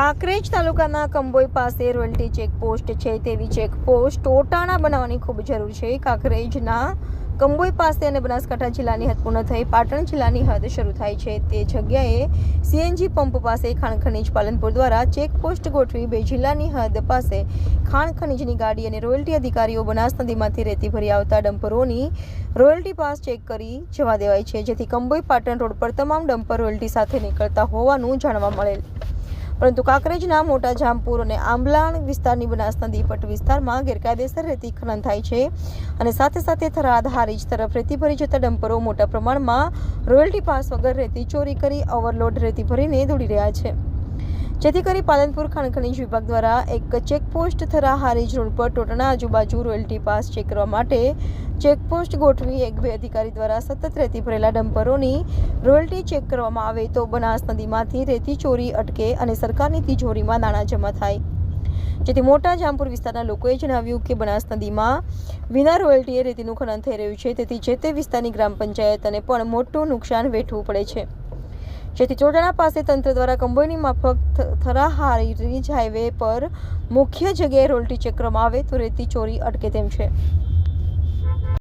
કાંકરેજ તાલુકાના કંબોઈ પાસે royalty checkpost છે તેવી ચેકપોસ્ટ ટોટાણા બનાવવાની ખૂબ જરૂર છે. કાંકરેજના કંબોઈ પાસે અને બનાસકાંઠા જિલ્લાની હદ પૂર્ણ થઈ, પાટણ જિલ્લાની હદ શરૂ થાય છે. તે જગ્યાએ સીએનજી પંપ પાસે ખાણ ખનીજ પાલનપુર દ્વારા ચેકપોસ્ટ ગોઠવી બે જિલ્લાની હદ પાસે ખાણ ખનીજની ગાડી અને રોયલ્ટી અધિકારીઓ બનાસ નદીમાંથી રેતી ભરી આવતા ડમ્પરોની રોયલ્ટી પાસ ચેક કરી જવા દેવાય છે, જેથી કંબોઈ પાટણ રોડ પર તમામ ડમ્પર રોયલ્ટી સાથે નીકળતા હોવાનું જાણવા મળેલ. પરંતુ કાંકરેજના મોટા જામપુર અને આંબલાણ વિસ્તારની બનાસ નદી પટ વિસ્તારમાં ગેરકાયદેસર રેતી ખનન થાય છે અને સાથે સાથે થરાદ હારીજ તરફ રેતી ભરી જતા ડમ્પરો મોટા પ્રમાણમાં રોયલ્ટી પાસ વગર રેતી ચોરી કરી ઓવરલોડ રેતી ભરીને દોડી રહ્યા છે. જેથી કરી પાલનપુર ખાણ ખનીજ વિભાગ દ્વારા એક ચેકપોસ્ટ થરા હારીજ રોડ પર ટોટના આજુબાજુ રોયલ્ટી પાસ ચેક કરવા માટે ચેકપોસ્ટ ગોઠવી એક બે અધિકારી દ્વારા સતત રેતી ભરેલા ડમ્પરોની રોયલ્ટી ચેક કરવામાં આવે તો બનાસ નદીમાંથી રેતી ચોરી, અટકે અને સરકારની તિજોરીમાં નાણાં જમા થાય. જેથી મોટા જામપુર વિસ્તારના લોકોએ જણાવ્યું કે બનાસ નદીમાં વિના રોયલ્ટીએ રેતીનું ખનન થઈ રહ્યું છે, તેથી જે તે વિસ્તારની ગ્રામ પંચાયતને પણ મોટું નુકસાન વેઠવું પડે છે. જેથી ચોટાણા પાસે તંત્ર દ્વારા કંબોઈની માફક થરાહારી હાઈવે પર મુખ્ય જગ્યાએ રોયલ્ટી ચેક કરવામાં આવે તો રેતી ચોરી, અટકે તેમ છે.